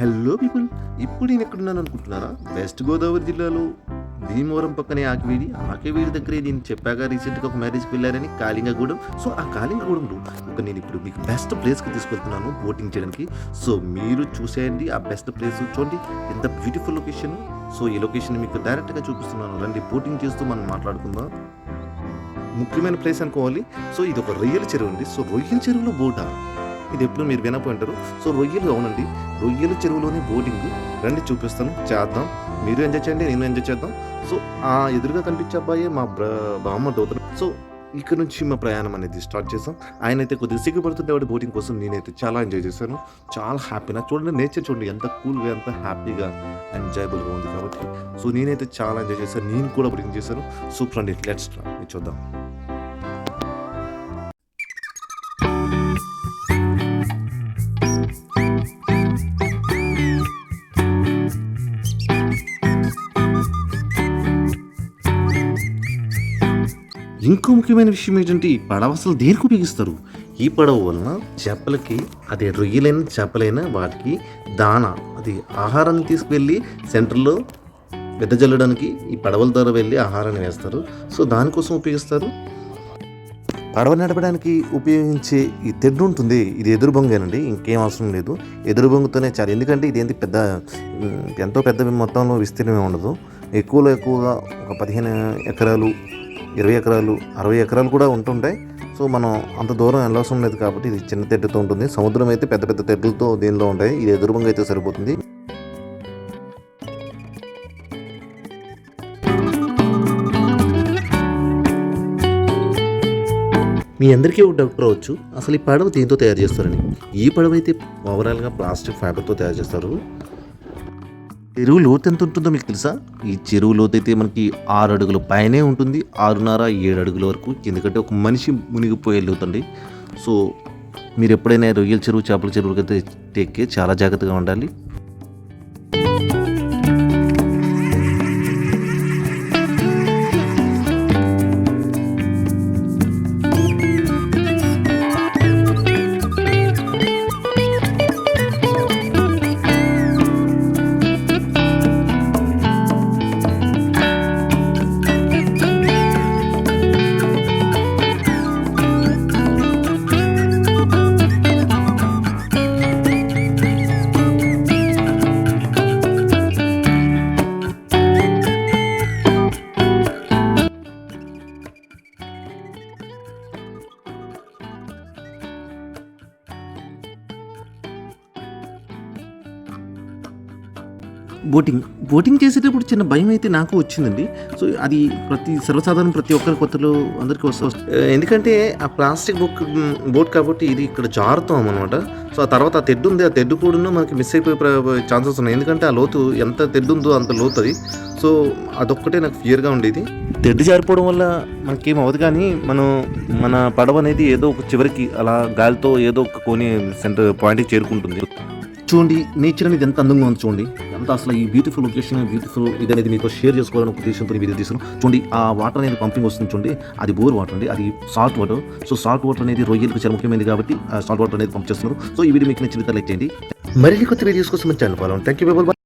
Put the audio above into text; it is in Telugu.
హలో పీపుల్ ఇప్పుడు నేను ఎక్కడున్నాను అనుకుంటున్నారా? వెస్ట్ గోదావరి జిల్లాలో భీమవరం పక్కనే ఆకివీడి. ఆకివీడి దగ్గరే నేను చెప్పాక రీసెంట్గా ఒక మ్యారేజ్కి వెళ్ళారని కాళింగగూడెం. సో ఆ కాళింగగూడెంలో ఒక నేను ఇప్పుడు మీకు బెస్ట్ ప్లేస్కి తీసుకెళ్తున్నాను బోటింగ్ చేయడానికి. సో మీరు చూసేయండి ఆ బెస్ట్ ప్లేస్ చూడండి. ఎంత బ్యూటిఫుల్ లొకేషన్ సో ఈ లొకేషన్ మీకు డైరెక్ట్గా చూపిస్తున్నాను. రండి బోటింగ్ చేస్తూ మనం మాట్లాడుకుందాం. ముఖ్యమైన ప్లేస్ అనుకోవాలి. సో ఇది ఒక రొయ్యల చెరువు అండి. సో రొయ్యల చెరువులో బోటా. ఇది ఎప్పుడు మీరు వినపోయి ఉంటారు సో రొయ్యలు అవునండి. రొయ్యల చెరువులోనే బోటింగ్. రండి చూపిస్తాను. చేద్దాం. మీరు ఎంజాయ్ చేయండి నేను ఎంజాయ్ చేద్దాం. సో ఆ ఎదురుగా కనిపించే అబ్బాయి మా బామ్మ దోతను. సో ఇక్కడ నుంచి మా ప్రయాణం అనేది స్టార్ట్ చేసాం ఆయన అయితే కొద్దిగా సిగ్గుపడుతుంటే వాడి బోటింగ్ కోసం నేనైతే చాలా ఎంజాయ్ చేశాను. చాలా హ్యాపీనా. చూడండి నేచర్ చూడండి ఎంత కూల్గా ఎంత హ్యాపీగా ఎంజాయబుల్గా ఉంది కాబట్టి. సో నేనైతే చాలా ఎంజాయ్ చేశాను. నేను కూడా బోటింగ్ చేశాను. సూపర్ అండి లెట్స్ చూద్దాం. ఇంకో ముఖ్యమైన విషయం ఏంటంటే ఈ పడవ అసలు దేనికి ఉపయోగిస్తారు? ఈ పడవ వలన చేపలకి అది రొయ్యలైన చేపలైన వాటికి దానా అది ఆహారాన్ని తీసుకువెళ్ళి సెంటర్లో వెదజల్లడానికి ఈ పడవల ద్వారా వెళ్ళి ఆహారాన్ని వేస్తారు. సో దానికోసం ఉపయోగిస్తారు? పడవ నడపడానికి ఉపయోగించే ఈ తెడ్డు ఉంటుంది. ఇది ఎదురు బొంగేనండి. ఇంకేం అవసరం లేదు. ఎదురు బొంగుతోనే చాలు. ఎందుకంటే ఇది ఏంటి పెద్ద ఎంతో పెద్ద మొత్తంలో విస్తీర్ణమే ఉండదు. ఎక్కువలో ఎక్కువగా ఒక పదిహేను ఎకరాలు ఇరవై ఎకరాలు అరవై ఎకరాలు కూడా ఉంటుంటాయి సో మనం అంత దూరం వెళ్ళవసరం లేదు కాబట్టి ఇది చిన్న తెడ్డుతో ఉంటుంది. సముద్రం అయితే పెద్ద పెద్ద తెడ్డులతో దీనిలో ఉంటాయి ఇది ఎదురుబంగా అయితే సరిపోతుంది. మీ అందరికీ ఒక డౌట్ రావచ్చు. అసలు ఈ పడవ దీంతో తయారు చేస్తారని? ఈ పడవ అయితే ఓవరాల్గా ప్లాస్టిక్ ఫైబర్తో తయారు చేస్తారు. చెరువు లోతు ఎంత ఉంటుందో మీకు తెలుసా? ఈ చెరువు లోతు అయితే మనకి ఆరు అడుగుల పైనే ఉంటుంది. ఆరున్నర ఏడు అడుగుల వరకు. ఎందుకంటే ఒక మనిషి మునిగిపోయే లోతండి సో మీరు ఎప్పుడైనా రొయ్యల చెరువు చేపల చెరువులకైతే అయితే టెక్కే చాలా జాగ్రత్తగా ఉండాలి. బోటింగ్ బోటింగ్ చేసేటప్పుడు చిన్న భయం అయితే నాకు వచ్చిందండి. సో అది ప్రతి సర్వసాధారణ ప్రతి ఒక్కరి కొత్తలో అందరికీ వస్తూ ఎందుకంటే ఆ ప్లాస్టిక్ బుక్ బోట్ కాబట్టి ఇది ఇక్కడ జారుతాం అనమాట సో ఆ తర్వాత ఆ తెడ్డు ఉంది ఆ తెడ్డు కూడా మనకి మిస్ అయిపోయే ఛాన్సెస్ ఉన్నాయి. ఎందుకంటే ఆ లోతు ఎంత తెడ్డు ఉందో అంత లోతు అది. సో అదొక్కటే నాకు ఫియర్గా ఉండేది. తెడ్డు జారిపోవడం వల్ల మనకేం అవ్వదు కానీ మనం మన పడవ అనేది ఏదో ఒక చివరికి అలా గాలితో ఏదో ఒక కోని సెంటర్ పాయింట్కి చేరుకుంటుంది. చూడండి నేచర్ అనేది ఎంత అందంగా ఉంది చూడండి. ఎంత అసలు ఈ బ్యూటిఫుల్ లొకేషన్ బ్యూటిఫుల్ ఇది అనేది మీతో షేర్ చేసుకోవాలని ఒక ఉద్దేశంతో వీడియో తీసుకున్నాం చూడండి ఆ వాటర్ అనేది పంపింగ్ వస్తుంది చూడండి. అది బోర్ వాటర్ అండి అది salt water so salt water అనేది రొయ్యలకు చాలా ముఖ్యమైనది కాబట్టి ఆ సాల్ట్ వాటర్ అనేది పంప్ చేస్తున్నారు. సో ఈ వీడియో మీకు నచ్చిన లైక్ చేయండి. మరిన్ని కొత్త వీడియోస్ కోసం ఛానల్ ఫాలో థ్యాంక్ యూ